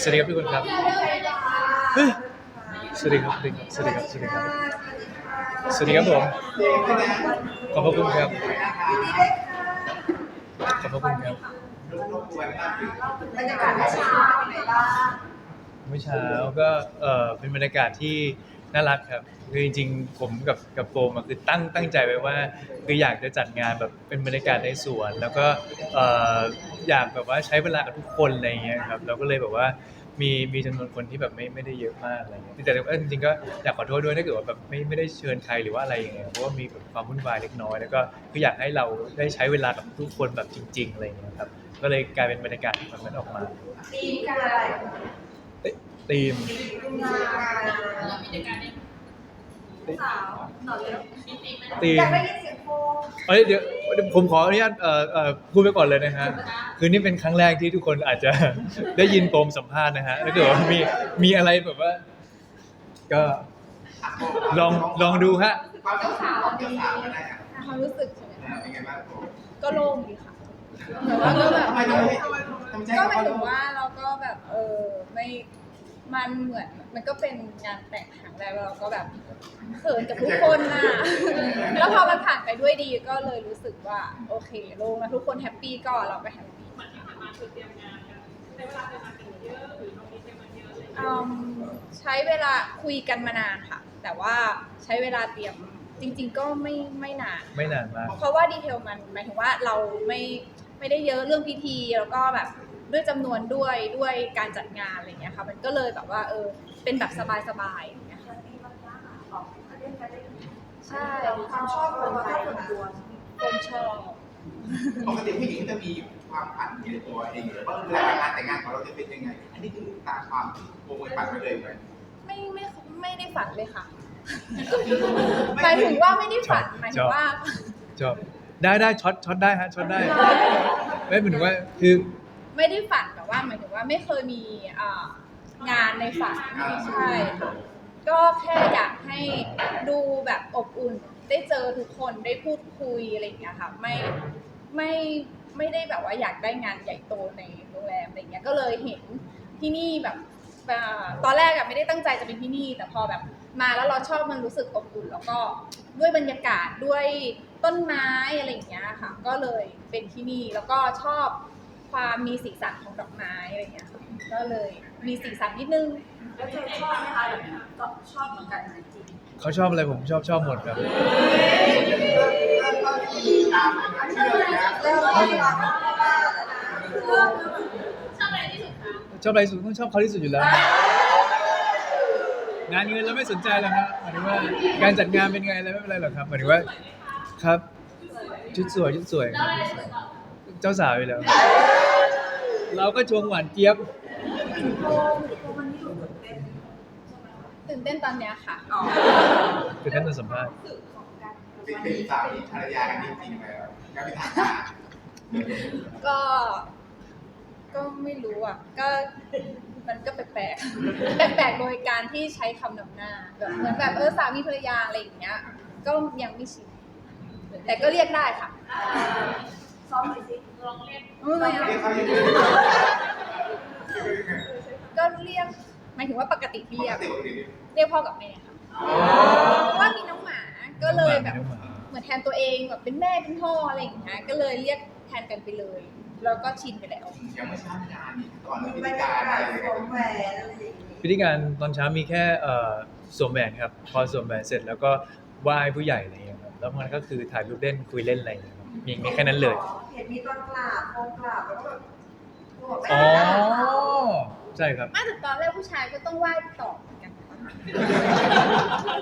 สวัสดีครับทุกคนครับเฮ้ยสวัสดีครับสวัสดีครับ สวัสดีครับ สวัสดีครับ สวัสดีครับผม ขอบพระคุณครับ ขอบพระคุณครับบรรยากาศเมื่อเช้าเป็นไงบ้าง เมื่อเช้าก็เออเป็นบรรยากาศที่ น่ารักครับคือจริงๆผมกับกับโฟมอะคือตั้งตั้งใจไว้ว่า คืออยากจะจัดงานแบบเป็นบรรยากาศในสวน แล้วก็เอออยากแบบว่าใช้เวลากับทุกคนอะไรอย่างเงี้ยครับเราก็เลยแบบว่ามีมีจำนวนคนที่แบบไม่ไม่ได้เยอะมากอะไรเงี้ยแต่จริงๆก็อยากขอโทษด้วยถ้าเกิดว่าแบบไม่ไม่ได้เชิญใครหรือว่าอะไรอย่างเงี้ยเพราะว่ามีแบบความวุ่นวายเล็กน้อย แล้วก็คืออยากให้เราได้ใช้เวลากับทุกคนแบบจริง ๆอะไรอย่างเงี้ยครับก็เลยกลายเป็นบรรยากาศแบบนั้นออกมา ตีกันอะไรธีมงาย เร็วธีมอยากได้ยินเสียงโฟมเอ้ยเดี๋ยวเดี๋ยวผมขออนุญาตเอ่อเอ่อพูดไปก่อนเลยนะฮะคือนี่เป็นครั้งแรกที่ทุกคนอาจจะ ได้ยินโปมสัมภาษณ์นะฮะถ้าเกิดว่ามีมีอะไรแบบว่า ก็ลองลองดูฮะความเจ้าสาวเจ้าสาวก็ได้อะความรู้สึกใช่ไหมอ่าเป็นไงบ้างโอ้ก็โล่งดีค่ะแต่ว่าก็แบบทำไมต้องให้ทำใจก็กับหมายเขาถึงว่าเราก็แบบเออไม่ มันเหมือนมันก็เป็นงานแต่งครั้งแรกแล้วเราก็แบบเขินกับทุกคนน่ะ แล้วพอมันผ่านไปด้วยดีก็เลยรู้สึกว่าโอเคโล่งแล้วทุกคนแฮปปี้ก็เราก็แฮปปี้อืมใช้เวลาคุยกันมานานค่ะ แต่ว่าใช้เวลาเตรียมจริง ๆ ก็ไม่ไม่นาน ไม่นานมาก เพราะว่าดีเทลมันหมายถึงว่าเราไม่ไม่ได้เยอะเรื่องพิธีแล้วก็แบบ ด้วยจำนวนด้วยด้วยการจัดงานอะไรอย่างเงี้ยค่ะ มันก็เลยแบบว่าเออเป็นแบบสบายๆอย่างเงี้ยค่ะใช่ความชอบของเราส่วนตัวผมชอบปกติผู้หญิงจะมีความฝันอยู่ในตัวเองหรือว่าเวลางานแต่งงานของเราจะเป็นยังไง อันนี้คือตามความที่โปรโมทฝันไปเลยไหมไม่ไม่ไม่ได้ฝันเลยค่ะหมายถึงว่าไม่ได้ฝันหมายถึงว่าชอบได้ได้ช็อตช็อตได้ฮะช็อตได้ ไม่หมายถึงว่าคือ ไม่ได้ฝันแต่ว่าหมายถึงว่าไม่เคยมีอ่างานในฝันใช่ค่ะก็แค่อยากให้ดูแบบอบอุ่น ได้เจอทุกคนได้พูดคุยอะไรอย่างเงี้ยค่ะไม่ไม่ไม่ได้แบบว่าอยากได้งานใหญ่โตในโรงแรมอะไรเงี้ยก็เลยเห็นที่นี่แบบอ่าตอนแรกอะไม่ได้ตั้งใจจะเป็นที่นี่ แต่พอแบบมาแล้วเราชอบมันรู้สึกอบอุ่น แล้วก็ด้วยบรรยากาศด้วยต้นไม้อะไรอย่างเงี้ยค่ะ ก็เลยเป็นที่นี่แล้วก็ชอบ ความมีสีสันของดอกไม้อะไรเงี้ยค่ะก็เลยมีสีสันนิดนึง แล้วเธอชอบไหมคะแบบนี้ก็ชอบเหมือนกันจริงเขาชอบอะไรผมชอบชอบหมดครับเริ่มต้นที่ตามเชื่อเลยนะแล้วก็ที่เราเริ่มชอบอะไรที่สุดต้องชอบเขาที่สุดอยู่แล้ว งานเงินเราไม่สนใจหรอกครับหมายถึงว่าการจัดงานเป็นไงอะไรไม่เป็นไรหรอกครับหมายถึงว่าครับชุดสวยชุดสวยครับเจ้าสาวอยู่แล้ว เราก็ชวงหวานเจี๊ยบโตโตมันนี่ดูตื่นเต้นตื่นเต้นตอนเนี้ยค่ะอ๋อคือท่านจะสัมภาษณ์ของการเป็นเป็นสามีภรรยากันจริงๆเลยการเป็นทางการก็ ก็ไม่รู้อะ ก็มันก็แปลกๆ แปลกๆ โดยการที่ใช้คำนำหน้าแบบเหมือนแบบเออสามีภรรยาอะไรอย่างเงี้ย ก็ยังไม่ชินแต่ก็เรียกได้ค่ะ ซ้อมหน่อยสิ ไม่ไม่เอาเรียกเขาอย่างนี้ก็เรียกหมายถึงว่าปกติที่ปเรียกกติปกติเรียกพ่อกับแม่ค่ะเพราะว่ามีน้องหมาก็เลยแบบน้องหมาเหมือนแทนตัวเองแบบเป็นแม่เป็นพ่ออะไรอย่างเงี้ยก็เลยเรียกแทนกันไปเลย แล้วก็ชินไปแล้วยังไม่ทราบงานนี่ก่อนมีพิบรธีรกายารอะกาไรศเลยสวมแหวนอะไรอย่างนี้พิธีการตอนเช้ามีแค่เอ่อสวมแหวนครับ พอสวมแหวนเสร็จแล้วก็ไหว้ผู้ใหญ่อะไรอย่างเงี้ยครับแล้วมันก็คือถ่ายรูปเล่นคุยเล่นอะไรอย่างเงี้ยครับ มีมีแค่นั้นเลย เห็นมีตอนกราบโงกราบแล้วก็แบบโอ้โหอ๋อ ใช่ครับมาถึงตอนแรกผู้ชายก็ต้องไหว้ต่อเหมือนกันนะคะ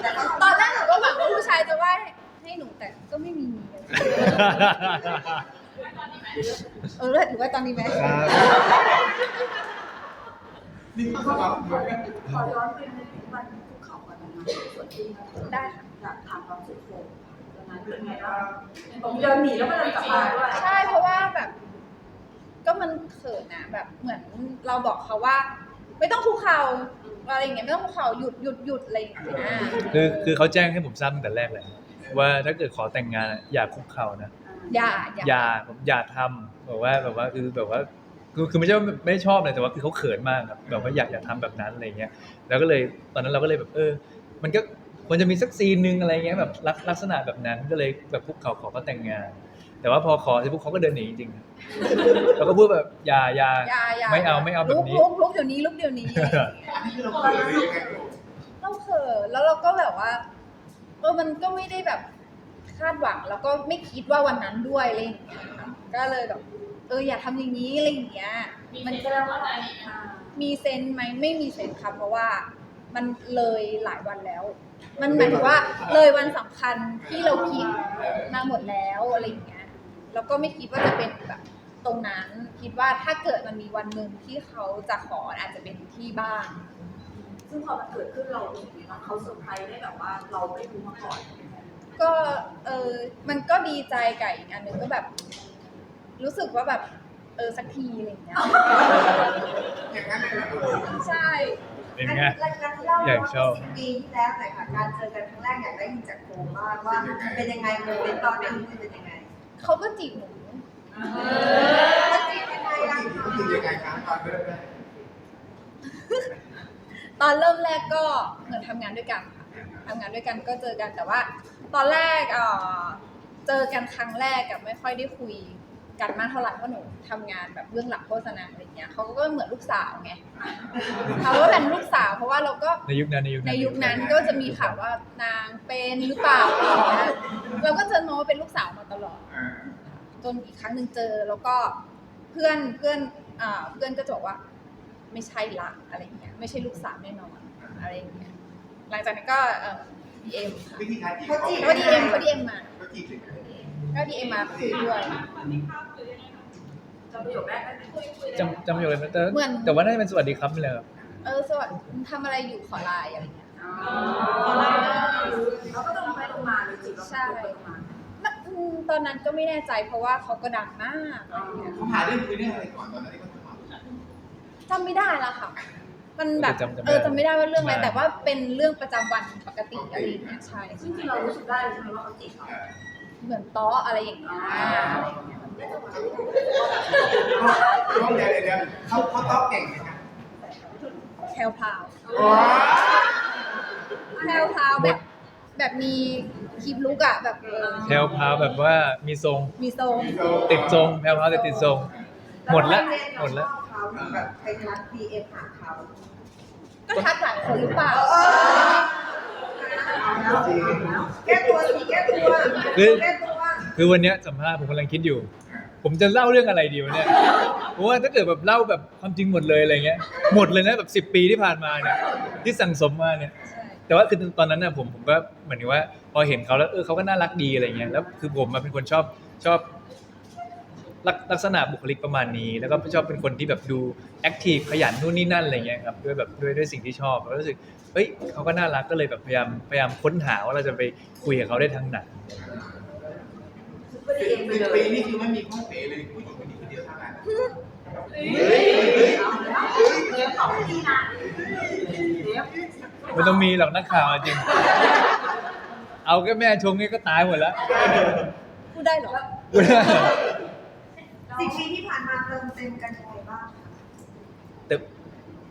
แต่ก็ตอนแรกหนูก็หวังว่าผู้ชายจะไหว้ให้หนูแต่ก็ไม่มีเออแล้วถือว่าตอนนี้ไหมครับนี่คือสำหรับขอย้อนไปในวันภูเขากันนะคะส่วนที่ได้ค่ะอยากถามความสุขโฟมตอ นั้นเป็นไงบ้างผมเดินหนีแล้วก็เดินกลับมาด้วยใช่เพราะว่าแบบ ก็มันเขินนะแบบเหมือนเราบอกเขาว่า ไม่ต้องคุกเข่าอะไรอย่างเงี้ยไม่ต้องคุกเข่าหยุดหยุดหยุดอะไรอย่างเงี้ยคือคือเขาแจ้งให้ผมทราบตั้งแต่แรกเลยว่าถ้าเกิดขอแต่งงานอะอย่าคุกเข่านะอย่าอย่าอย่าผมอย่าทำแบบว่าแบบว่าคือแบบว่าคือคือไม่ใช่ว่าไม่ชอบเลยแต่ว่าคือเขาเขินมากครับแบบว่าอยากอยากทำแบบนั้นอะไรเงี้ยแล้วก็เลยตอนนั้นเราก็เลยแบบเออ มันก็ ควรจะมีสักซีนหนึงอะไรเงี้ยแบบลักลักษณะแบบนั้นก็เลยแบบคุกเขาขอเขาแต่งงาน แต่ว่าพอขอเสร็จปุ๊บเขาก็เดินหนีจริงๆแล้วก็พูดแบบอย่าอย่าอย่าอย่าไม่เอาไม่เอาแบบนี้ลุกลุกลุกเดี๋ยวนี้ลุกเดี๋ยวนี้อันนี้คือเราเปิดเลยยังไงโบเราเขินแล้วเราก็แบบว่าเออมันก็ไม่ได้แบบคาดหวังแล้วก็ไม่คิดว่าวันนั้นด้วยอะไรอย่างเงี้ยค่ะก็เลยแบบเอออย่าทำอย่างนี้อะไรอย่างเงี้ยมันก็มีเซนส์ไหมไม่มีเซนส์ครับเพราะว่า มันเลยหลายวันแล้ว มันหมายถึงว่าเลยวันสำคัญที่เราคิดมาหมดแล้วอะไรอย่างเงี้ยแล้วก็ไม่คิดว่าจะเป็นแบบตรงนั้นคิดว่าถ้าเกิดมันมีวันหนึ่งที่เขาจะขออาจจะเป็นที่บ้าน ซึ่งพอมันเกิดขึ้นเรารู้สึกยังไงบ้างเขาเซอร์ไพรส์ได้แบบว่าเราไม่รู้มาก่อน ก็เออมันก็ดีใจกับอีกอันหนึ่งก็แบบ รู้สึกว่าแบบ เออสักทีอะไรอย่างเงี้ย อย่างนั้นเลยเหรอใช่ เป็นไงรายการที่เล่าอยากชอบสิบปีที่แล้วหน่อยค่ะการเจอกันครั้งแรกอยากได้ยินจากโคมบ้างว่าเป็นยังไงโมเมนต์ตอนนั้นเป็นยังไงเขาก็จีบหนูแล้วจีบยังไงล่ะก็คือยังไงครับตอนเริ่มแรกตอนเริ่มแรกก็เหมือนทำงานด้วยกันค่ะทำงานด้วยกันก็เจอกันแต่ว่า ตอนแรกเออเจอกันครั้งแรกกับไม่ค่อยได้คุย กันมากเท่าไหร่เพราะหนูทำงานแบบเบื้องหลังโฆษณาอะไรเงี้ยเขาก็เหมือนลูกสาวไงเขาก็เป็นลูกสาวเพราะว่าเราก็ในยุคนั้นในยุคในนั้นยุคนั้นก็จะมีข่าวว่านางเป็นหรือเปล่าอะไรอย่างเงี้ยเราก็เจอโน้ว่าเป็นลูกสาวมาตลอดอ่าจนอีกครั้งหนึ่งเจอแล้วก็เพื่อนเพื่อนอ่าเพื่อนก็จะบอกว่า ไม่ใช่ละอะไรอย่างเงี้ยไม่ใช่ลูกสาวแน่นอนอะไรอย่างเงี้ยหลังจากนั้นก็เอ่อดีเอ็มวิธีการจีบเขาจีบก็ดีเอ็มก็ดีเอ็มมาก็จีบยังไง ก็ดีเอ็มมาคุยด้วย จำประโยคแรกได้ไหมจำจำอยู่เลยนะแต่เหมือน แต่ว่าน่าจะเป็นสวัสดีครับนี่แหละครับเออสวัสดีทำอะไรอยู่ขอไลน์อะไรอย่างเงี้ยเราก็ตรงไปตรงมาเลยจีบเราตรงไปตรงมามันอืมตอนนั้นก็ไม่แน่ใจเพราะว่าเขาก็ดังมากอะไรอย่างเงี้ยเขาหาเรื่องคุยเรื่องอะไรก่อนตอนนั้นที่เขาถามจำไม่ได้แล้วค่ะ มันแบบเออจำไม่ได้ว่าเรื่องอะไรแต่ว่าเป็นเรื่องประจำวันปกติอะไรอย่างเงี้ยใช่ซึ่งจริงเรารู้สึกได้ใช่ไหมว่าเขาจีบเราเหมือนต้ออะไรอย่างเงี้ยเขาเดี๋ยวเดี๋ยวเดี๋ยวเขาเขาตอบเก่งไหมครับแคลพราวว้าแคลพราวแบบแบบมีคลิปลุกอะแบบเออแพลวพราวแบบว่ามีทรง มีทรงติดทรงแพลวพราวแต่ติดทรง หมดละหมดละเขาแบบไปทักพีเอ็มหาเขาก็ทักหลายคนหรือเปล่าจริง แก้ตัวสิแก้ตัวคือแก้ตัวคือวันเนี้ยสัมภาษณ์ผมกำลังคิดอยู่ ผมจะเล่าเรื่องอะไรดีวะเนี่ยเพราะว่าถ้าเกิดแบบเล่าแบบความจริงหมดเลยอะไรเงี้ย หมดเลยนะแบบสิบปีที่ผ่านมาเนี่ยที่สั่งสมมาเนี่ย แต่ว่าคือตอนนั้นน่ะผมผมก็เหมือนกับว่า พอเห็นเขาแล้วเออเขาก็น่ารักดีอะไรเงี้ยแล้วคือผมมาเป็นคนชอบชอบ ลักลักษณะบุคลิกประมาณนี้ แล้วก็ชอบเป็นคนที่แบบดูแอคทีฟขยันนู่นนี่นั่นอะไรเงี้ยครับด้วยแบบด้วยด้วยสิ่งที่ชอบแล้วรู้สึกเฮ้ยเขาก็น่ารักก็เลยแบบพยายามพยายามค้นหาว่าเราจะไปคุยกับเขาได้ทางไหนซุปเปอร์ดีเอ็มไปสิบเลปียนี่คือไม่มีข้อเสียเลยผู้หญิงคนนี้คนเดียวเท่านั้นเดี๋ยวของดีนะเดี๋ยวไม่ต้องมีหรอกนักข่าวจริง เอาแค่แม่ชงนี่ก็ตายหมดแล้วพูดได้เหรอ สิบปีที่ผ่านมาเติมเต็มกันยังไงบ้างเติม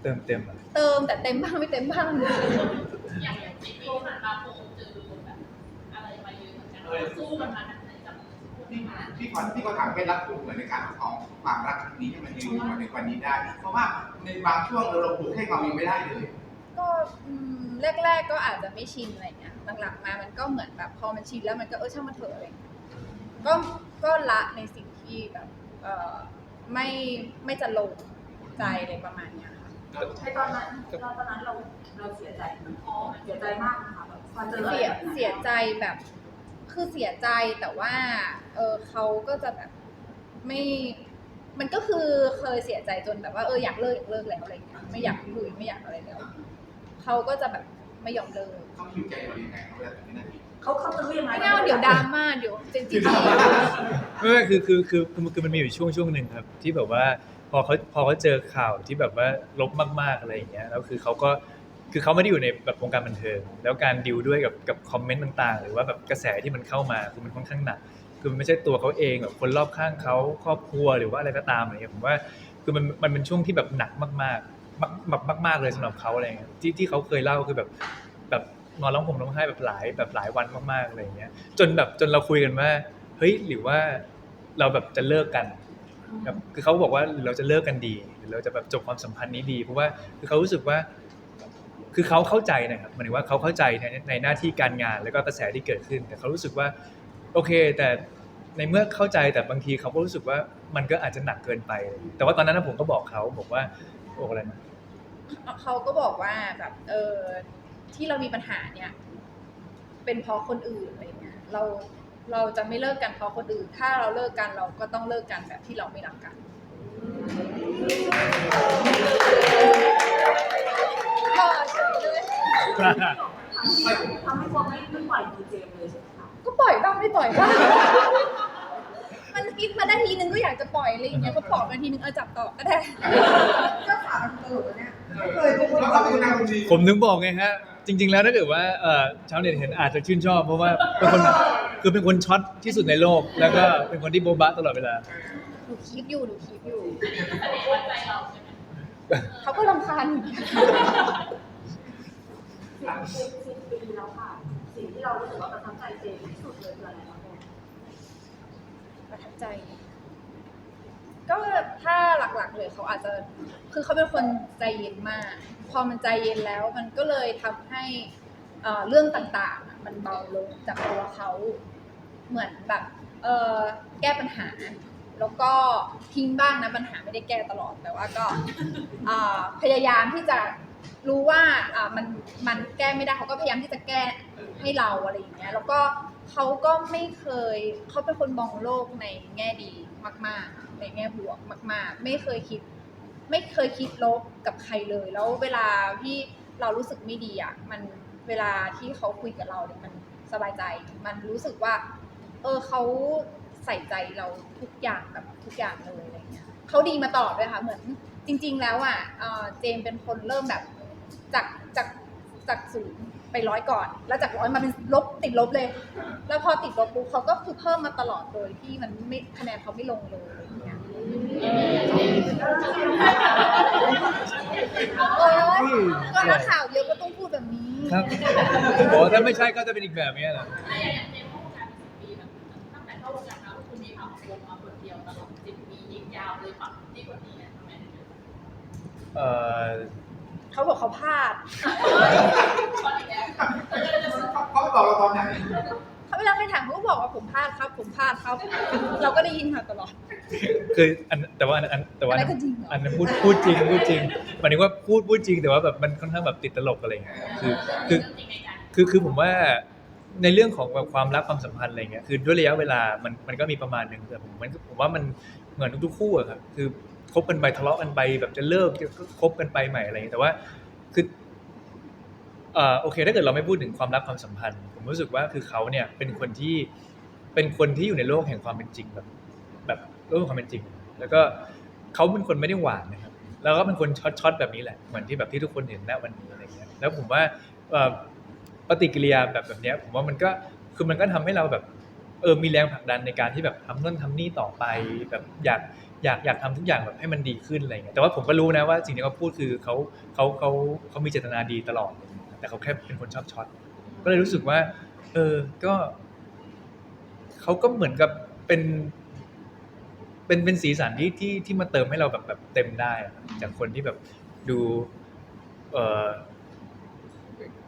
เติมเต็มอะเติมแต่เต็มบ้างไม่เต็มบ้าง อย่างอย่างปีที่ผ่านมาโปเจอแบบอะไรมาเยอะเหมือนกันสู้มันมาจากไหนจากพี่พี่ขอพี่ก็ถามเคล็ดลับผมเหมือนในการของความรักครั้งนี้ให้มันยืนมาในวันนี้ได้ เพราะว่าในบางช่วงเราปลูกให้ความยังไม่ได้เลยก็อืมแรก ๆ ก็อาจจะไม่ชินอะไรเงี้ยหลังๆมามันก็เหมือนแบบพอมันชินแล้วมันก็เออช่างมันเถอะอะไรเงี้ยก็ก็ละในสิ่งที่แบบเออ ไม่ไม่จะลงใจอะไรประมาณเนี้ยค่ะในตอนนั้นตอนนั้นเราเราเสียใจมันพอเสียใจมากนะคะแบบพอเจออะไรเสียแบบนั้นเสียใจแบบคือเสียใจแต่ว่าเออเขาก็จะแบบไม่มันก็คือเคยเสียใจจนแบบว่าเอออยากเลิกอยากเลิกแล้วอะไรเงี้ยไม่อยากคุยไม่อยากอะไรแล้วเขาก็จะแบบไม่ยอมเลิกเขาอยู่ใจเรายังไงเขาแบบนี้นาที เขาเขาจะรู้ยังไงไม่เอาเดี๋ยวดราม่าเดี๋ยวเป็นจีไม่ไม่คือคือคือคือคือมันมีอยู่ช่วงช่วงหนึ่งครับ ที่แบบว่าพอเขาพอเขาเจอข่าวที่แบบว่าลบมากๆอะไรอย่างเงี้ยแล้วคือเขาก็คือเขาไม่ได้อยู่ในแบบวงการบันเทิงแล้วการดิวด้วยกับกับคอมเมนต์ต่างๆ หรือว่าแบบกระแสที่มันเข้ามาคือมันค่อนข้างหนักคือมันไม่ใช่ตัวเขาเองแบบคนรอบข้างเขาครอบครัวหรือว่าอะไรก็ตามอะไรเงี้ยผมว่าคือมันมันเป็นช่วงที่แบบหนักมากๆมากแบบมากๆเลยสำหรับเขาอะไรเงี้ยที่ที่เขาเคยเล่าคือแบบแบบ นอนร้องห่มร้องไห้แบบหลายแบบหลายวันมากๆอะไรเงี้ย จนแบบจนเราคุยกันว่าเฮ้ยหรือว่าเราแบบจะเลิกกันแบบคือเขาบอกว่าเราจะเลิกกันดีหรือเราจะแบบจบความสัมพันธ์นี้ดี เพราะว่าคือเขารู้สึกว่า คือเขาเข้าใจนะครับหมายถึงว่าเขาเข้าใจในในหน้าที่การงานแล้วก็กระแสที่เกิดขึ้น แต่เขารู้สึกว่า โอเค แต่ในเมื่อเข้าใจแต่บางทีเขาก็รู้สึกว่ามันก็อาจจะหนักเกินไป แต่ว่าตอนนั้นนะผมก็บอกเขาบอกว่าบอกอะไรนะเขาก็บอกว่าแบบเออ ที่เรามีปัญหาเนี่ย เป็นเพราะคนอื่นอะไรเงี้ยเราเราจะไม่เลิกกันเพราะคนอื่น ถ้าเราเลิกกันเราก็ต้องเลิกกันแบบที่เราไม่รักกันก็เฉยเลยทำให้โฟมไม่ไม่ปล่อยมือเจมส์เลยใช่ไหมคะก็ปล่อยบ้างไม่ปล่อยบ้างมันคิดมาได้ทีนึงก็อยากจะปล่อยอะไรอย่างเงี้ยก็ปล่อยมาทีนึงเออจับต่อก็ได้เจ้าขามันตลกนะเนี่ย เคยทุกคนเราเป็นนางคนดีผมถึงบอกไงฮะ จริง ๆ แล้วถ้าเกิดว่าเอ่อชาวเน็ตเห็นอาจจะชื่นชอบ เพราะว่าเป็นคนคือเป็นคนช็อตที่สุดในโลก แล้วก็เป็นคนที่โบ๊ะบะตลอดเวลา หนูคิดอยู่หนูคิดอยู่แสดงว่าใจเราใช่ไหมเขาก็รำคาญอยู่สิบสิบปีแล้วค่ะ สิ่งที่เรารู้สึกว่าประทับใจเจมส์ที่สุดเลยคืออะไรคะโฟมประทับใจ ก็ถ้าหลักๆเลยเขาอาจจะคือเขาเป็นคนใจเย็นมาก พอมันใจเย็นแล้วมันก็เลยทำให้เรื่องต่างๆ มันเบาลงจากตัวเขาเหมือนแบบแก้ปัญหา แล้วก็ทิ้งบ้างนะปัญหาไม่ได้แก้ตลอดแต่ว่าก็พยายามที่จะรู้ว่าอ่ามันมันแก้ไม่ได้เขาก็พยายามที่จะแก้ให้เราอะไรอย่างเงี้ยแล้วก็เขาก็ไม่เคยเขาเป็นคนมองโลกในแง่ดี มาก ๆ ในแง่บวกมาก ๆ ไม่เคยคิด ไม่เคยคิดลบกับใครเลย แล้วเวลาที่เรารู้สึกไม่ดีอะมันเวลาที่เขาคุยกับเราเนี่ยมันสบายใจ มันรู้สึกว่า เออเขาใส่ใจเราทุกอย่างแบบทุกอย่างเลยอะไรเงี้ยเขาดีมาตลอดด้วยค่ะเหมือนจริง ๆ แล้วอะเเจมเป็นคนเริ่มแบบจากจากจากศูนย์ ไปร้อยก่อน แล้วจากร้อยมาเป็นลบติดลบเลย แล้วพอติดลบปุ๊บเขาก็คือเพิ่มมาตลอดโดยที่มันไม่คะแนนเขาไม่ลงเลยอะไรเงี้ยโอ้ยก็นักข่าวเยอะก็ต้องพูดแบบนี้ ครับบอกว่าถ้าไม่ใช่ก็จะเป็นอีกแบบนี้แหละถ้าอย่างอย่างเจมส์เข้าวงการสิบปีแบบตั้งแต่เข้าวงการมาคุณมีข่าววงมาคนเดียวตลอดสิบปียิงยาวเลยปักดีกว่านี้ทำไมถึงเอ่อ เขาบอกเขาพลาดช็อตอีกแล้วเขาไปบอกเราตอนไหนเขาเวลาใครถามเขาก็บอกว่าผมพลาดครับ ผมพลาดครับ เราก็ได้ยินมาตลอด คืออันแต่ว่าอันอันแต่ว่าอันนั้นก็จริงเหรออันนั้นพูดพูดจริงพูดจริงหมายถึงว่าพูดพูดจริงแต่ว่าแบบมันค่อนข้างแบบติดตลกอะไรเงี้ยคือคือเรื่องจริงในใจคือคือผมว่าในเรื่องของแบบความรักความสัมพันธ์อะไรเงี้ยคือด้วยระยะเวลามันมันก็มีประมาณหนึ่งแต่ผมมันผมว่ามันเหมือนทุกๆคู่อะครับคือ คบกันไปทะเลาะกันไปแบบจะเลิกจะคบกันไปใหม่อะไรเงี้ยแต่ว่าคือเอ่อโอเค ถ้าเกิดเราไม่พูดถึงความรักความสัมพันธ์ ผมรู้สึกว่าคือเขาเนี่ยเป็นคนที่เป็นคนที่อยู่ในโลกแห่งความเป็นจริงแบบ แบบโลกแห่งความเป็นจริง แล้วก็เขาเป็นคนไม่ได้หวานนะครับแล้วก็เป็นคนช็อตช็อตแบบนี้แหละเหมือนที่แบบที่ทุกคนเห็นณวันนี้อะไรเงี้ยแล้วผมว่าปฏิกิริยาแบบแบบเนี้ยผมว่ามันก็คือมันก็ทำให้เราแบบเออมีแรงผลักดันในการที่แบบทำนู่นทำนี่ต่อไป แบบอยาก อยากอยากทำทุกอย่างแบบให้มันดีขึ้นอะไรเงี้ยแต่ว่าผมก็รู้นะว่าสิ่งที่เขาพูดคือเขาเขาเขาเขามีเจตนาดีตลอด แต่เขาแค่เป็นคนชอบช็อตก็เลยรู้สึกว่า เออก็เขาก็เหมือนกับเป็น เป็นเป็นสีสันที่ที่ที่มาเติมให้เราแบบแบบเต็มได้ จากคนที่แบบดูเอ่อ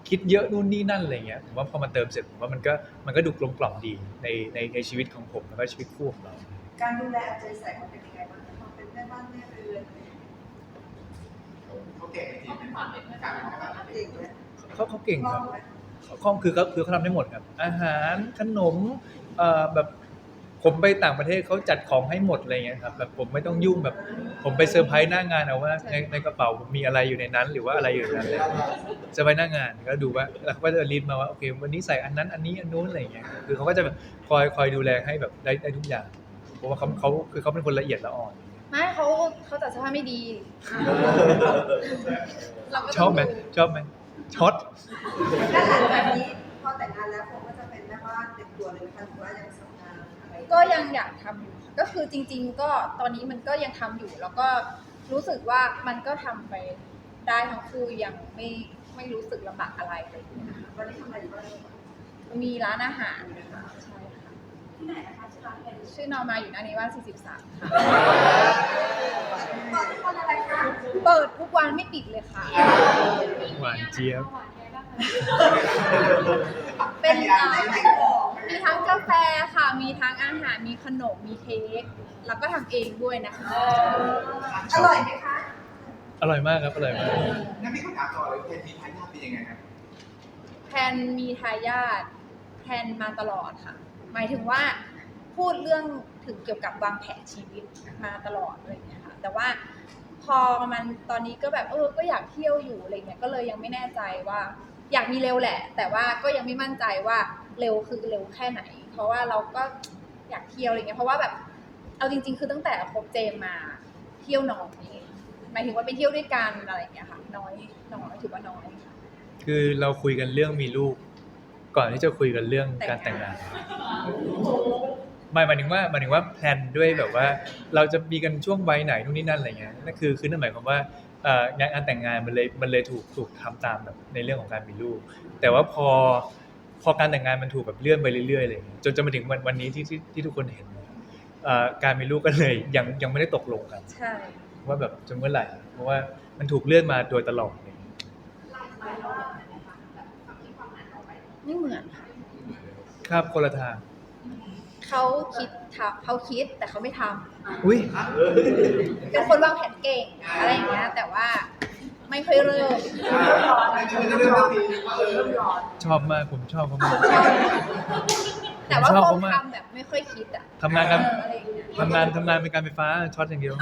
คิดเยอะนู่นนี่นั่นอะไรเงี้ยผมว่าพอมาเติมเสร็จผมว่ามันก็มันก็ดูกลมกล่อมดีในในในชีวิตของผมแล้วก็ชีวิตคู่ของเรา การดูแลเอาใจใส่เขาเป็นยังไงบ้างความเป็นแม่บ้านแม่เรือนเขาแก่จริงเป็นความเป็นการเป็นการเก่งเลยเขาเขาเก่งคล่คอรังบไหมเขาคือเขาคือเขาทำได้หมดครับ อาหารขนมเอ่อแบบผมไปต่างประเทศเขาจัดของให้หมดอะไรเงี้ยครับแบบผมไม่ต้องยุ่งแบบ ผมไปเซอร์ไพรส์หน้างานเอาว่าในในกระเป๋าผมมีอะไรอยู่ในนั้น หรือว่าอะไรอยู่ในนั้นเลยเซอร์ไพรส์หน้างานก็ดูว่าแล้วเขาก็จะรีดมาว่าโอเค วันนี้ใส่อันนั้นอันนี้อันนู้นอะไรเงี้ยคือเขาก็จะแบบคอยคอยดูแลให้แบบได้ได้ทุกอย่างเพ ราะว่าเขาเขาคือเขาเป็นคนละเอียดละอ่อน ไม่เขาเขาจัดเสื้อผ้าไม่ดี เราก็ชต้ออบงไหมดูชอบไหมช็อตแล้วหลังจากนี้พอแต่งงานแล้วผมก็จะเป็นแม่บ้านเต็มตัวเลยไหมคะหรือว่ายังทำงานอะไร ก็ยังอยากทำอยู่ค่ะก็คือจริง ๆ ก็ตอนนี้มันก็ยังทำอยู่ แล้วก็รู้สึกว่ามันก็ทำไปได้ทั้งคู่ยังไม่ไม่รู้สึกลำบากอะไรเลยนะคะวันนี้ทำอะไรอยู่บ้างมีร้านอาหารค่ะใช่ค่ะ ที่ไหนนะคะชื่อร้านเป็นชื่อนอมาอยู่หน้านี้ว่า 43 ค่ะ เปิดทุกคนอะไรคะเปิดทุกวันไม่ปิดเลยค่ะ หวานเจี๊ยบเป็นมีเอ่อะไรอไหนบอกมีทั้งกาแฟค่ะ มีทั้งอาหาร มีขนม มีเค้ก แล้วก็ทำเองด้วยนะคะ อร่อยไหมคะ อร่อยมากครับ อร่อยมากงั้นพี่ก็ถามต่อเลยเป็นมีทายาทเป็นยังไงครับแพลนมีทายาทแพลนมาตลอดค่ะ หมายถึงว่าพูดเรื่องถึงเกี่ยวกับวางแผนชีวิตมาตลอดอะไรอย่างเงี้ยค่ะแต่ว่าพอมันตอนนี้ก็แบบเออก็อยากเที่ยวอยู่อะไรเงี้ยก็เลยยังไม่แน่ใจว่า อยากมีเร็วแหละ แต่ว่าก็ยังไม่มั่นใจว่าเร็วคือเร็วแค่ไหน เพราะว่าเราก็อยากเที่ยวอะไรเงี้ยเพราะว่าแบบเอาจริง ๆ คือตั้งแต่คบเจมมาเที่ยวน้อยหมายถึงว่าไปเที่ยวด้วยกันอะไรเงี้ยค่ะน้อยน้อยถือว่าน้อย คือเราคุยกันเรื่องมีลูก ก่อนที่จะคุยกันเรื่องการแต่งงานไม่หมายถึงว่าหมายถึงว่าแพลนด้วยแบบว่า เราจะมีกันช่วงวัยไหนนู่นนี่นั่นอะไรเงี้ยนั่นคือคือนั่นหมายความว่าเอ่องานการแต่งงานมันเลยมันเลยถูกถูกทำตามแบบในเรื่องของการมีลูก แต่ว่าพอพอการแต่งงานมันถูกแบบเลื่อนไปเรื่อยๆอะไรเงี้ยจนจะมาถึงวันวันนี้ที่ที่ที่ทุกคนเห็นเอ่อการมีลูกก็เลยยังยังไม่ได้ตกลงกันใช่ว่าแบบจะเมื่อไหร่ เพราะว่ามันถูกเลื่อนมาโดยตลอดอะไรเลย ไม่เหมือนค่ะครับคนละทาง เขาคิดทำเขาคิดแต่เขาไม่ทำอุ้ยเป็นคนวางแผนเก่งอะไรอย่างเงี้ย แต่ว่าไม่ค่อยเริ่มไม่ใช่เรื่องที่ว่าเออชอบมากผมชอบเขามาก แต่ว่าชอบพอเขามากทำแบบไม่ค่อยคิดอะทำงานกัน เอออะไรอย่างเงี้ยทำงานทำงานเป็นการไฟฟ้าช็อตอย่างเดียว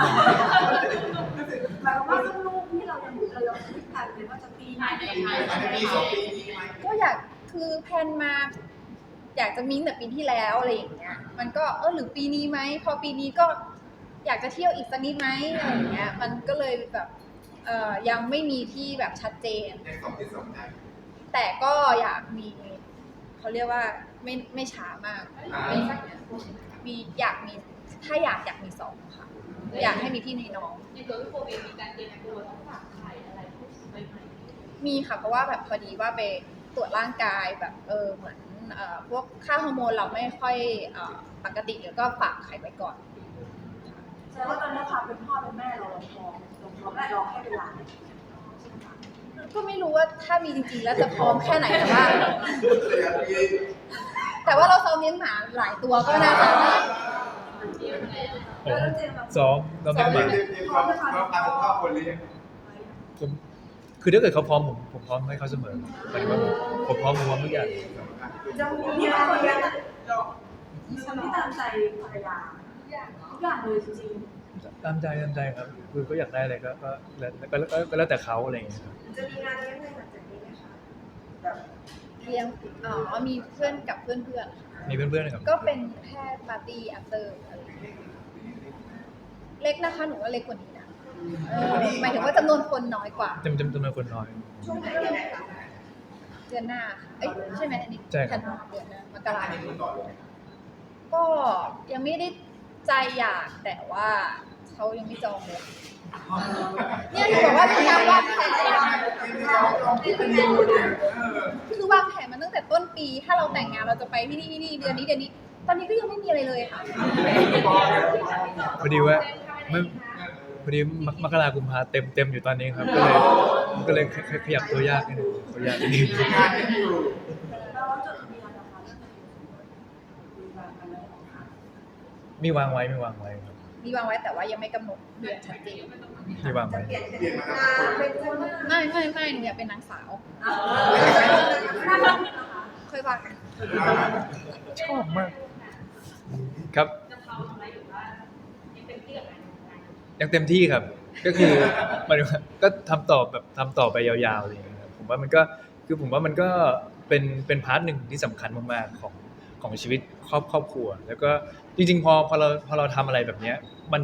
หมายความว่าเรื่องลูกที่เรายังเรายังคิดกันเลยว่าจะปีไหนอันนี้ปีสองปีนี้ไหมก็อยาก คือแพลนมา อยากจะมีตั้งแต่ปีที่แล้วอะไรอย่างเงี้ย มันก็เออหรือปีนี้ไหมพอปีนี้ก็อยากจะเที่ยวอีกสักนิดไหมอะไรอย่างเงี้ย มันก็เลยแบบเอ่อยังไม่มีที่แบบชัดเจน ในสองที่สองได้แต่ก็อยากมีเขาเรียกว่าไม่ไม่ช้ามากไม่มีอยากมีถ้าอยากอยากมีสองค่ะ อยากให้มีที่ในน้อง ในตัวพี่โฟเองมีการเตรียมตัวต้องฝากไข่อะไรพวกนี้ไหม มีค่ะเพราะว่าแบบพอดีว่าไป ตรวจร่างกายแบบเออเหมือนเอ่อพวกค่าฮอร์โมนเราไม่ค่อยเอ่อปกติแล้วก็ฝากไข่ไว้ก่อนแสดงว่าตอนนี้ความเป็นพ่อเป็นแม่เราลงท้องลงท้องและรอให้เวลาใช่ไหมคะก็ไม่รู้ว่าถ้ามีจริงๆแล้วจะพร้อมแค่ไหนแต่ว่าแต่ว่าเราซ้อมเลี้ยงหมาหลายตัวก็น่าจะผมซ้อมเราไม่หเตรีมายมเตรียมความพร้อมการเป็นพ่อคนเลี้ยงผม คือถ้าเกิดเขาพร้อมผมผมพร้อมให้เขาเสมอหมายถึงว่าผมพร้อมผมพร้อมทุกอย่างจะมีอะไรเลี้ยงคนที่ตามใจภรรยาทุกอย่างเลยจริงตามใจตามใจครับคือเขาอยากได้อะไรก็ก็แล้วก็ก็ก็แล้วแต่เขาอะไรอย่างเงี้ยครับจะมีงานเลี้ยงในหลังจากนี้ไหมคะแบบเลี้ยงอ๋อมีเพื่อนกับเพื่อนๆค่ะมีเพื่อนๆนะครับก็เป็นแค่ปาร์ตี้ after อะไรอย่างเงี้ยเล็กนะคะหนูว่าเล็กกว่านี้นะเออ หมายถึงว่าจำนวนคนน้อยกว่า จำจำจำนวนคนน้อยช่วงไหนเดือนไหนคะเดือนหน้าค่ะเอ้ยใช่ไหมอันนี้ใช่ครับ ธันวาเดือนหน้ามกราอันนี้คุณต่อเลยก็ยังไม่ได้ใจอยากแต่ว่าเขายังไม่จองเลยเนี่ยถือบอกว่าพยายามวางแผนคือวางแผนมาตั้งแต่ต้นปี ถ้าเราแต่งงานเราจะไปที่นี่ที่นี่เดือนนี้เดือนนี้ ตอนนี้ก็ยังไม่มีอะไรเลยค่ะ พอดีว่าไม่ พอดีมกมกรากุมภาเต็มเต็มอยู่ตอนนี้ครับ ก็เลยก็เลยขขขยับตัวยากนิดนึงตัวยากนิดนึงงานยังอยู่ๆแล้วจดทะเบียนนะคะเรื่องทะเบียนสมรสมีการกันไหมคะมีวางไว้มีวางไว้ครับมีวางไว้แต่ว่ายังไม่กำหนดเดือนชัดเจนมีวางจะไว้เปลี่ยนเป็นงานเป็นคนไม่ไม่ไม่หนูอยากเป็นนางสาวน่ารักนะคะค่อยว่ากันชอบมากครับ ยังเต็มที่ครับ ก็คือหมายถึงว่าก็ทำต่อแบบทำต่อไปยาวๆอะไรอย่างเลยครับผมว่ามันก็คือผมว่ามันก็เป็นเป็นพาร์ทหนึ่งที่สำคัญมากๆของของชีวิตครอบครอบครัว แล้วก็จริงๆพอพอเราพอเราทำอะไรแบบเนี้ยมัน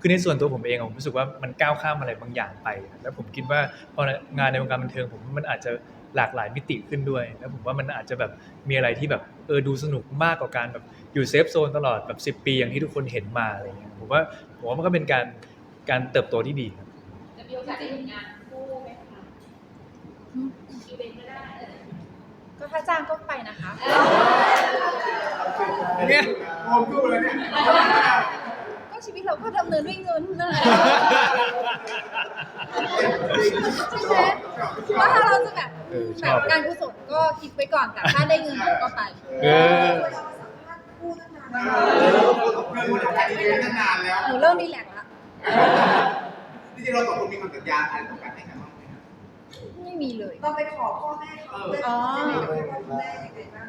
คือในส่วนตัวผมเองอะผมรู้สึกว่ามันก้าวข้ามอะไรบางอย่างไป แล้วผมคิดว่าพองานในวงการบันเทิงผมมันอาจจะ หลากหลายมิติขึ้นด้วย แล้วผมว่ามันอาจจะแบบมีอะไรที่แบบเออดูสนุกมากกว่าการแบบอยู่เซฟโซนตลอดแบบ10 ปีอย่างที่ทุกคนเห็นมาอะไรเงี้ยผมว่าผมว่ามันก็เป็นการการเติบโตที่ดีครับจะมีโอกาสได้เห็นงานคู่ไหมคะอีเวนต์ก็ได้ก็ถ้าจ้างก็ไปนะคะเนี่ยโอมดูเลยเนี่ยก็ ชีวิตเราก็ดำเนินด้วยเงินนั่นแหละใช่ไหมว่าถ้าเราจะแบบเออชแบอบบการกุศลก็คิดไว้ก่อนแต่ถ้าได้เงินก็ไปเออเราสัมภาษณ์คู่ตั้งนานเออ เพื่อนคนทำอีเวนต์ตั้งนานแล้วหนูเริ่มรีแลกซ์ละจริงๆเราสองคนมีคำสัญญาอะไรต่อกันให้กันบ้างไหมครับไม่มีเลย เราไปขอพ่อแม่เขาด้วยอ๋อไปขอพ่อแม่ยังไงบ้าง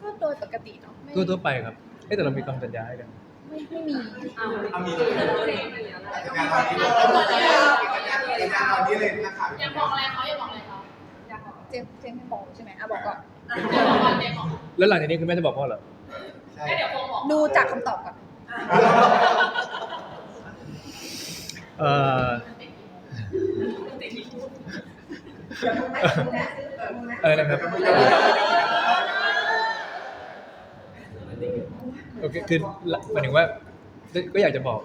ก็โดยปกติเนาะไม่ทั่วๆไปครับเอ้ยแต่เรามีคำสัญญาให้กัน ไม่ไม่มีเอามีเลยสัญญาตอนนี้เลยสัญญาสัญญาตอนนี้เลยนะครับอยากบอกอะไรเขาอยากบอกอะไรเขาเจมส์เจมส์ไม่บอกใช่ไหมอะบอกก่อนแล้วหลังจากนี้คือแม่จะบอกพ่อเหรอก็เดี๋ยวโฟมบอกดูจากคำตอบก่อนเอ่อเดี๋ยวมึงไหมมึงนะเออมึงนะอะไรนะครับ โอเคคือหมายถึงว่าก็ก็อยากจะบอก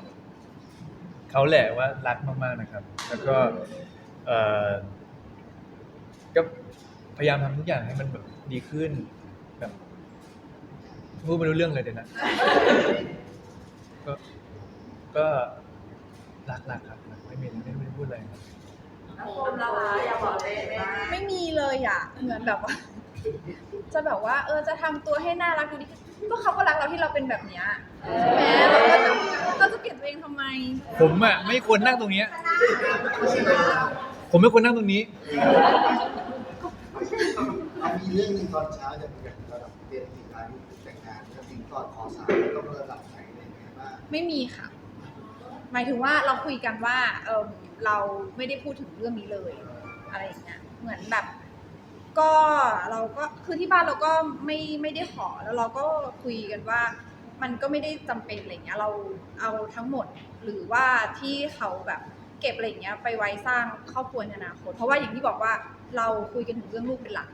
เขาแหละว่ารักมากๆนะครับ แล้วก็เอ่อก็พยายามทำทุกอย่างให้มันแบบดีขึ้น แบบพูดไม่รู้เรื่องเลยเดี๋ยวนะก็ก็รักรักครับรักไม่มีไม่ไม่ได้พูดอะไรครับโฟมละลายอยากบอกอะไรไหมไม่มีเลยอะ เหมือนแบบว่า จะแบบว่า เออจะทำตัวให้น่ารักดูดิก็เขาก็รักเราที่เราเป็นแบบเนี้ยใช่ไหมเราก็จะเราจะเปลี่ยนตัวเองทำไม ผมอะไม่ควรนั่งตรงเนี้ยผมไม่ควรนั่งตรงนี้มันมีเรื่องหนึงตอนเช้าจะเป็นระดับเรียนสิงอายุแต่งงานแล้วสิงก่อนขอสามต้องระดับไหนอะไรอย่างเงี้ยบ้างไม่มีค่ะ หมายถึงว่าเราคุยกันว่า เออเราไม่ได้พูดถึงเรื่องนี้เลย อะไรอย่างเงี้ย เหมือนแบบ ก็เราก็คือที่บ้านเราก็ไม่ไม่ได้ขอแล้วเราก็คุยกันว่า มันก็ไม่ได้จำเป็นอะไรเงี้ยเราเอาทั้งหมดหรือว่าที่เขาแบบเก็บอะไรเงี้ยไปไว้สร้างครอบครัวในอนาคตเพราะว่าอย่างที่บอกว่าเราคุยกันถึงเรื่องลูกเป็นหลัก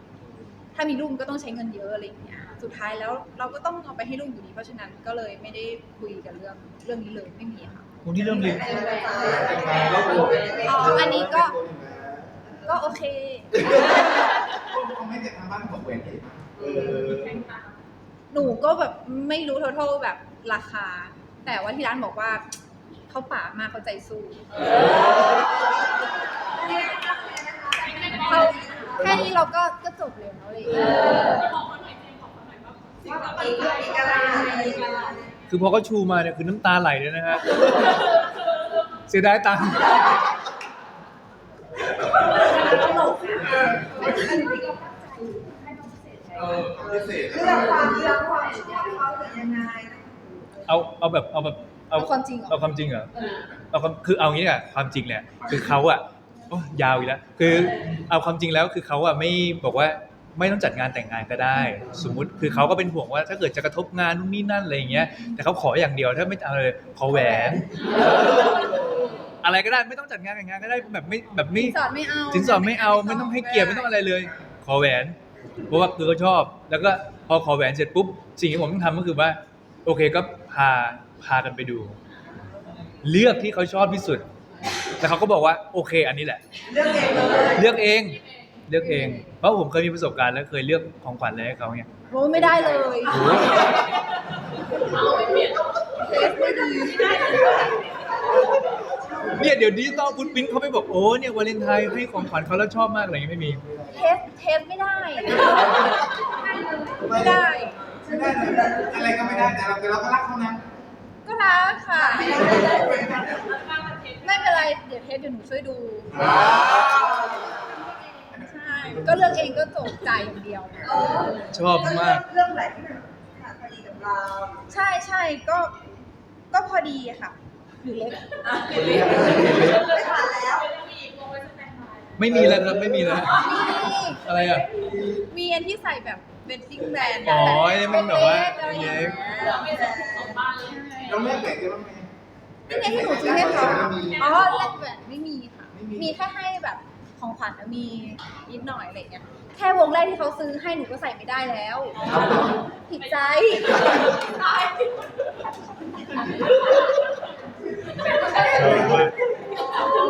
ถ้ามีลูกก็ต้องใช้เงินเยอะอะไรอย่างเงี้ยสุดท้ายแล้วเราก็ต้องเอาไปให้ลูกอยู่ดีเพราะฉะนั้นก็เลยไม่ได้คุยกันเรื่องเรื่องนี้เลยไม่มีค่ะคนที่เริ่มเรียนอ๋ออันนี้ก็ก็โอเค เขาไม่จะทำบ้านบอกเว้นเลยเออหนูก็แบบไม่รู้ total แบบราคา แต่ว่าที่ร้านบอกว่าเขาป่ามากเขาใจสู้เขาแค่นี้เราก็ก็จบเลยเนาะอะไรอย่างเลยบอกเขาหน่อยเจมบอกเขาหน่อยว่าสิ่งว่าที่อีกอีกอะไรอีกอะไรคือพอเขาชูมาเนี่ยคือน้ำตาไหลเลยนะฮะเสียดายตังค์เออ พิเศษเรื่องความเรื่องความชอบเขาหรือยังไงเอาเอาแบบเอาแบบเอาความจริงเหรเอาอความจริงเหรอเอาความคือเอางี้อะความจริงเนี่ยคือเขาอะโอ้ยาวอีกแล้วคือเอาความจริงแล้วคือเขาอะไม่บอกว่าไม่ต้องจัดงานแต่งงานก็ได้ สมมุติคือเขาก็เป็นห่วงว่า ถ้าเกิดจะกระทบงานนู่นนี่นั่นอะไรอย่างเงี้ย แต่เขาขออย่างเดียวถ้าไม่เอาเลยขอแหวน อะไรก็ได้ไม่ต้องจัดงานแต่งงานก็ได้แบบไม่แบบไม่สินสอดไม่เอาสินสอดไม่เอาไม่ต้องให้เกียรติไม่ต้องอะไรเลย ขอแหวน เพราะว่าคือเขาชอบ แล้วก็พอขอแหวนเสร็จปุ๊บ สิ่งที่ผมต้องทำก็คือว่า โอเคก็พาพากันไปดู เลือกที่เขาชอบที่สุด แล้วเขาก็บอกว่าโอเค อันนี้แหละเรื่องเองเลยเลือกเอง เลือกเอง เพราะผมเคยมีประสบการณ์แล้วเคยเลือกของขวัญอะไรให้เขาเนี่ย โอ้ไม่ได้เลยเอาไปเปลี่ยนเทสไม่ดี เนี่ยเดี๋ยวดิจิตอลฟุตพิ้นเขาไปบอกโอ้เนี่ยวาเลนไทน์ให้ของขวัญเขาแล้วชอบมากอะไรอย่างเงี้ยไม่มี เทสเทสไม่ได้ ไม่ได้ ไม่ได้เลยอะไรก็ไม่ได้แต่เราแต่เราก็รักเขานะก็รักค่ะ ไม่เป็นไร เดี๋ยวเทสเดี๋ยวหนูช่วยดู ใช่ ก็เลือกเองก็จบใจายอย่างเดียว ชอบมาก เรื่องไหนที่มันขาดพอดีกับเรา ใช่ใช่ก็ ก็พอดีอะค่ะ หรือเล็กไม่ทันแล้วเป็นผู้หญิงลงไว้สแตนบายไม่มีแล้วครับไม่มีแล้วนี่อะไรอะมีอันที่ใส่แบบเวดดิ้งแบรนด์อ๋อไอ้นี่มันแบบว่าอะไรอย่างเงี้ยเราไม่ใช่สองบ้านเลยเราเลือกไหนกันบ้างไหมนี่ไงที่หนูซื้อให้เขาอ๋อแลกแหวนไม่มีค่ะ มีแค่ให้แบบของขวัญน่ะมีนิดหน่อยอะไรเงี้ย แค่วงแรกที่เขาซื้อให้หนูก็ใส่ไม่ได้แล้ว ผิดใจ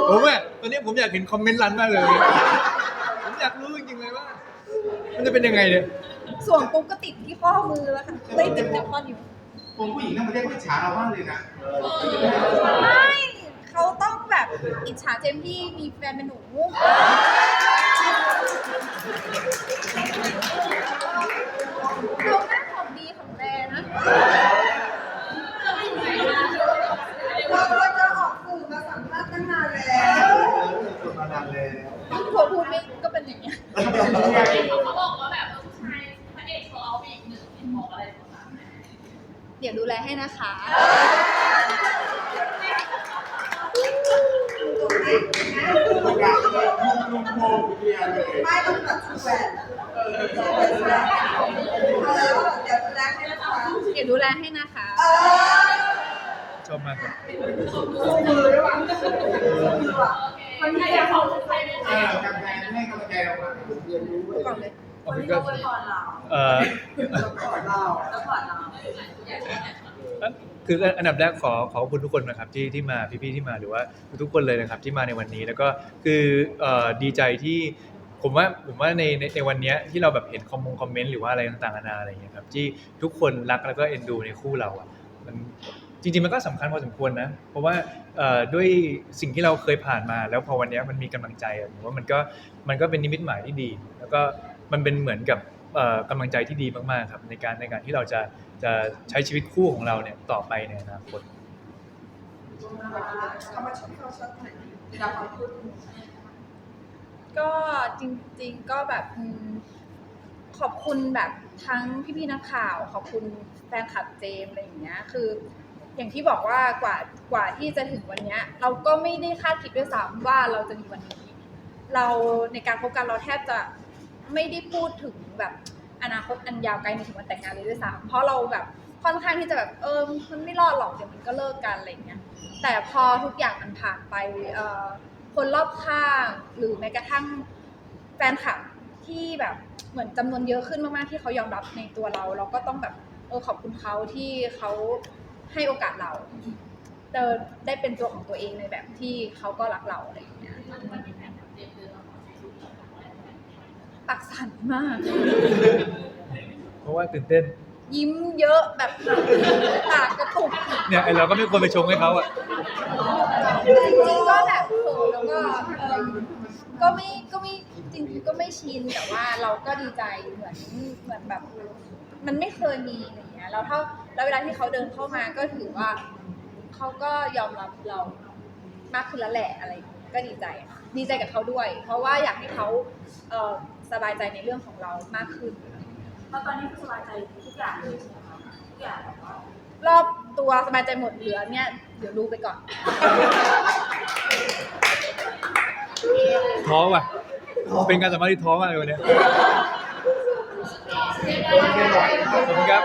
ผมอะตอนนี้ผมอยากเห็นคอมเมนต์รันมากเลย ผมอยากรู้จริงๆเลยว่า มันจะเป็นยังไงเนี่ย ส่วนปุ๊บก็ติดที่ข้อมือแล้วค่ะไม่ติดจากข้อนิ้วผมผู้หญิงทั้งประเทศก็อิจฉาเราบ้างเลยนะไม่เขาต้องแบบอิจฉาเจมส์ที่มีแฟนเป็นหนูเราแม่ของดีของแรนะเราควรจะออกสื่อมาสัมภาษณ์ตั้งนานแล้ว คนมานานแล้ว พอพูดไม่ก็เป็นอย่างเงี้ยเขาบอกว่าแบบผู้ชายพระเอกเขาเอาไปอีกหนึ่งเห็นบอกอะไรต่างเดี๋ยวดูแลให้นะคะโอกาสเลยลุงโมเรียนเลยไม่ต้องตัดแหวนเอาแล้วเดี๋ยวดูแลให้นะคะเดี๋ยวดูแลให้นะคะเออชอบมากครับมือด้วยว่ะมือว่ะๆมันใครอยากขอบคุณใครไหม เออกำแพงให้กำลังใจเรามาเรียนรู้ไปก่อนเลยอ๋อวันมันนี้ก็เราอวยพรเราเอ่อแล้วก่อนเราแล้วก่อนเราคืออันดับแรกขอขอบคุณทุกคนนะครับที่ที่มาพี่ๆที่มาหรือว่าทุกคนเลยนะครับที่มาในวันนี้แล้วก็คืออดีใจที่ผมว่าผมว่าในในในวันนี้ที่เราแบบเห็นคอมมงคอมเมนต์หรือว่าอะไรต่างๆนานาอะไรอย่างเงี้ยครับที่ทุกคนรักแล้วก็เอ็นดูในคู่เราอะมัน จริงๆมันก็สำคัญพอสมควรนะ เพราะว่าด้วยสิ่งที่เราเคยผ่านมา แล้วพอวันนี้มันมีกำลังใจผมว่ามันก็มันก็เป็นนิมิตหมายที่ดี แล้วก็มันเป็นเหมือนกับเอ่อกำลังใจที่ดีมากๆครับในการในการที่เราจะจะใช้ชีวิตคู่ของเราเนี่ยต่อไปในอนาคตก็จริง ๆก็แบบขอบคุณแบบทั้งพี่ๆนักข่าว ขอบคุณแฟนคลับเจมส์อะไรอย่างเงี้ย คือ อย่างที่บอกว่ากว่ากว่าที่จะถึงวันนี้เราก็ไม่ได้คาดคิดด้วยซ้ำว่าเราจะมีวันนี้ เราในการพบกันเราแทบจะไม่ได้พูดถึงแบบอนาคตอันยาวไกลในถึงวันแต่งงานเลยด้วยซ้ำเพราะเราแบบค่อนข้างที่จะแบบเออมันไม่รอดหรอกเดี๋ยวมันก็เลิกกันอะไรอย่างเงี้ยแต่พอทุกอย่างมันผ่านไปเออคนรอบข้างหรือแม้กระทั่งแฟนคลับที่แบบเหมือนจำนวนเยอะขึ้นมากๆที่เขายอมรับในตัวเรา เราก็ต้องแบบเออขอบคุณเขาที่เขา ให้โอกาสเราเดินได้เป็นตัวของตัวเองในแบบที่เขาก็รักเราอะไรอย่างเงี้ยมันมีแผนเตรียมเดินออกมาปักสันมาก เพราะว่าตื่นเต้น ยิ้มเยอะแบบปากกระตุกเนี่ยไอเราก็ไม่ควรไปชงให้เขาอะจริงๆก็แบบเขินแล้วก็เออก็ไม่ก็ไม่จริงๆก็ไม่ชินแต่ว่าเราก็ดีใจเหมือนเหมือนแบบมันไม่เคยมีอะไรอย่างเงี้ยแล้วถ้า แล้วเวลาที่เขาเดินเข้ามาก็ถือว่าเขาก็ยอมรับเรามากขึ้นแล้วแหละอะไรอย่างเงี้ยก็ดีใจค่ะดีใจกับเขาด้วย เพราะว่าอยากให้เขาเอ่อสบายใจในเรื่องของเรามากขึ้นเพราะตอนนี้คือสบายใจทุกอย่างเลยใช่ไหมคะทุกอย่างแบบว่ารอบตัวสบายใจหมดเหลือเนี่ยเดี๋ยวดูไปก่อน ท้อว่ะ เป็นการสัมภาษณ์ที่ท้อมากเลยวันเนี้ยขอบคุณครับ